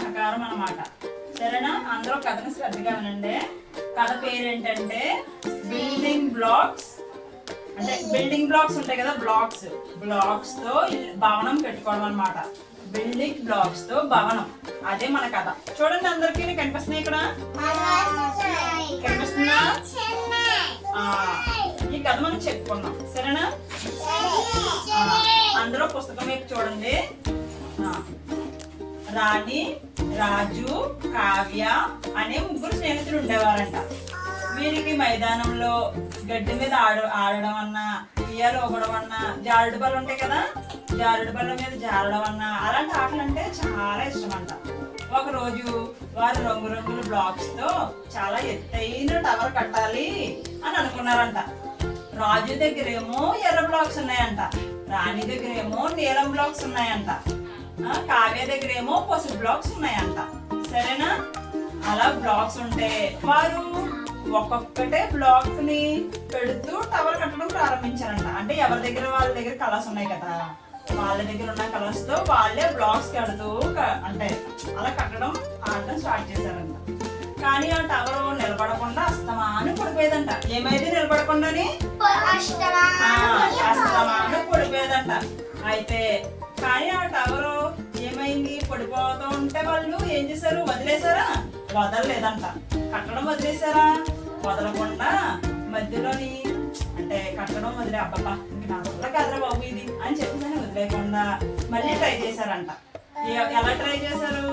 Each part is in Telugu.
సహకారం అనమాట సరేనా? అందరూ కథను శ్రద్ధగా వినండి. కథ పేరేంటంటే బిల్డింగ్ బ్లాక్స్ అంటే బిల్డింగ్ బ్లాక్స్ ఉంటాయి కదా బ్లాక్స్ బ్లాక్స్తో భవనం పెట్టుకోవడం అన్నమాట. బిల్డింగ్ బ్లాక్స్తో భవనం. అదే మన కథ. చూడండి అందరికీ నీకు కనిపిస్తున్నాయి ఇక్కడ? కనిపిస్తుందా? ఈ కథ మనం చెప్పుకుందాం. సరేనా? అందరూ పుస్తకం వైపు చూడండి. రాణి రాజు కావ్య అనే ముగ్గురు స్నేహితులు ఉండేవారంట. వీరికి మైదానంలో గడ్డి మీద ఆడ ఆడడం అన్నా ఉయ్యాలు ఊగడం అన్నా జారుడు బల్ల ఉంటాయి కదా? జారుడు బల్ల మీద జారడం అన్నా అలాంటి ఆటలు అంటే చాలా ఇష్టం అంట ఒకరోజు వారు రంగురంగుల బ్లాక్స్తో చాలా ఎత్తైన టవర్ కట్టాలి అని అనుకున్నారంట. రాజు దగ్గరేమో ఎర్ర బ్లాక్స్ ఉన్నాయంట. రాణి దగ్గరేమో నీలం బ్లాక్స్ ఉన్నాయంట. కావ్య దగ్గరేమో పసుపు బ్లాక్స్ ఉన్నాయంట. సరేనా? అలా బ్లాక్స్ ఉంటే వారు ఒక్కొక్కటే బ్లాక్ని పెడుతూ టవర్ కట్టడం ప్రారంభించారంట. అంటే ఎవరి దగ్గర వాళ్ళ దగ్గర కలర్స్ ఉన్నాయి కదా వాళ్ళ దగ్గర ఉన్న కలర్స్తో వాళ్ళే బ్లాక్స్ కడుతూ అంటే అలా కట్టడం ఆడటం స్టార్ట్ చేశారంట. కానీ ఆ టవర్ నిలబడకుండా అస్తమాను పడిపోయేదంట. ఏమైంది నిలబడకుండాని? అస్తమాను పడిపోయేదంట. అయితే కానీ ఆ ఉంటే వాళ్ళు ఏం చేశారు? వదిలేశారా? వదలలేదంట కట్టడం వదిలేశారా? వదలకుండా మధ్యలోని అంటే కట్టడం వదిలే అబ్బబ్బా ఇంక నా వల్ల కాదురా బాబు ఇది అని చెప్పి వదిలేకుండా మళ్ళీ ట్రై చేశారంట. ఎలా ట్రై చేశారు?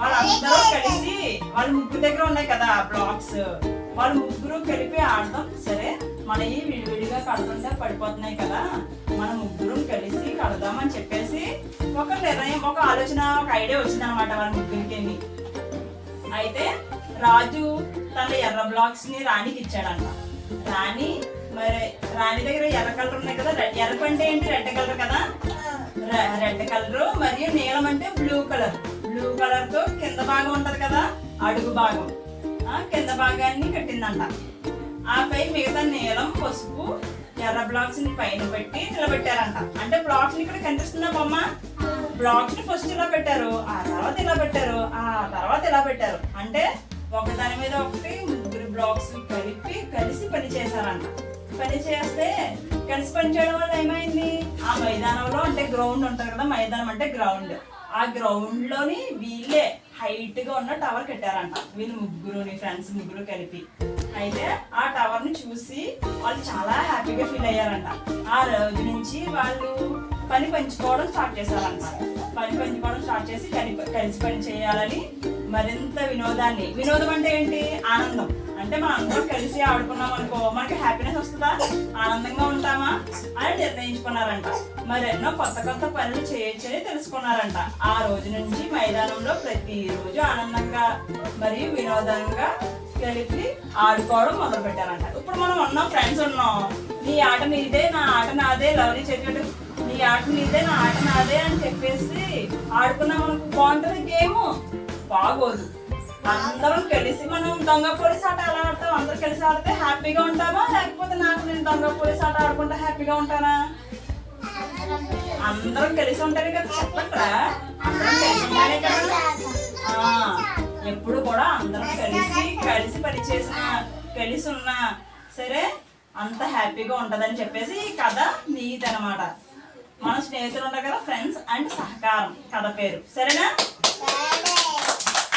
వాళ్ళందరూ కలిసి వాళ్ళ ముగ్గురు దగ్గర ఉన్నాయి కదా బ్లాక్స్ వాళ్ళ ముగ్గురు కలిపి ఆడదాం సరే? మనవి విడివిడిగా కడుతుంటే పడిపోతున్నాయి కదా. మన ముగ్గురం కలిసి కడదామని చెప్పేసి ఒక నిర్ణయం ఒక ఆలోచన ఒక ఐడియా వచ్చింది అనమాట మన ముగ్గురికి అయితే రాజు తన ఎర్ర బ్లాక్స్ని రాణికి ఇచ్చాడంట. రాణి మరి రాణి దగ్గర ఎర్ర కలర్ ఉన్నాయి కదా రెడ్ ఎర్ర అంటే ఏంటి? రెడ్ కలర్ కదా. రెడ్ కలర్ మరియు నీలం అంటే బ్లూ కలర్. బ్లూ కలర్తో కింద భాగం ఉంటది కదా అడుగు భాగం. కింద భాగాన్ని కట్టిందంట. ఆపై మిగతా నీలం పసుపు ఎర్ర బ్లాక్స్ని పైన పెట్టి నిలబెట్టారంట. అంటే బ్లాక్స్ని ఇక్కడ కనిపిస్తుందా బొమ్మ? బ్లాక్స్ని ఫస్ట్ ఇలా పెట్టారు ఆ తర్వాత ఇలా పెట్టారు ఆ తర్వాత ఇలా పెట్టారు. అంటే ఒకదాని మీద ఒకటి ముగ్గురు బ్లాక్స్ కలిపి కలిసి పని చేశారంట. పని చేస్తే కలిసి పని చేయడం వల్ల ఏమైంది? ఆ మైదానంలో అంటే గ్రౌండ్ ఉంటుంది కదా మైదానం అంటే గ్రౌండ్. ఆ గ్రౌండ్లోని వీళ్ళే హైట్గా ఉన్న టవర్ కట్టారంట. వీళ్ళు ముగ్గురు ఫ్రెండ్స్ ముగ్గురు కలిపి. అయితే ఆ టవర్ని చూసి వాళ్ళు చాలా హ్యాపీగా ఫీల్ అయ్యారంట. ఆ రోజు నుంచి వాళ్ళు పని పంచుకోవడం స్టార్ట్ చేశారంట. పని పంచుకోవడం స్టార్ట్ చేసి కలి- కలిసి పని చేయాలని మరింత వినోదాన్ని. వినోదం అంటే ఏంటి? ఆనందం. అంటే మనం అందరం కలిసి ఆడుకున్నాం అనుకో మనకి హ్యాపీనెస్ వస్తుందా? ఆనందంగా నిర్ణయించుకున్నారంట. మరెన్నో కొత్త కొత్త పనులు చేయొచ్చని తెలుసుకున్నారంట. ఆ రోజు నుంచి మైదానంలో ప్రతిరోజు ఆనందంగా మరియు వినోదంగా కలిపి ఆడుకోవడం మొదలు పెట్టారంట ఇప్పుడు మనం ఉన్నాం ఫ్రెండ్స్ ఉన్నాం. నీ ఆట నీదే నా ఆట నాదే లవ్లీ చెప్పాడు నీ ఆట నీదే నా ఆట నాదే అని చెప్పేసి ఆడుకున్నాం మనకు బాగుంటుంది గేమ్? బాగోదు. అందరం కలిసి మనం దొంగ పోలీస్ ఆట ఎలా ఆడతాం? అందరం కలిసి ఆడితే హ్యాపీగా ఉంటామా లేకపోతే నాకు నేను దొంగ పోలీస్ ఆట ఆడుకుంటే హ్యాపీగా ఉంటానా? అందరం కలిసి ఉంటారు కదా చెప్పట్రా అందరం కలిసి కదా? ఎప్పుడు కూడా అందరం కలిసి కలిసి పనిచేసిన కలిసి ఉన్నా సరే అంత హ్యాపీగా ఉంటదని చెప్పేసి ఈ కథ నీది అనమాట మన స్నేహితులు ఉంటారు కదా ఫ్రెండ్స్ అండ్ సహకారం. కథ పేరు. సరేనా?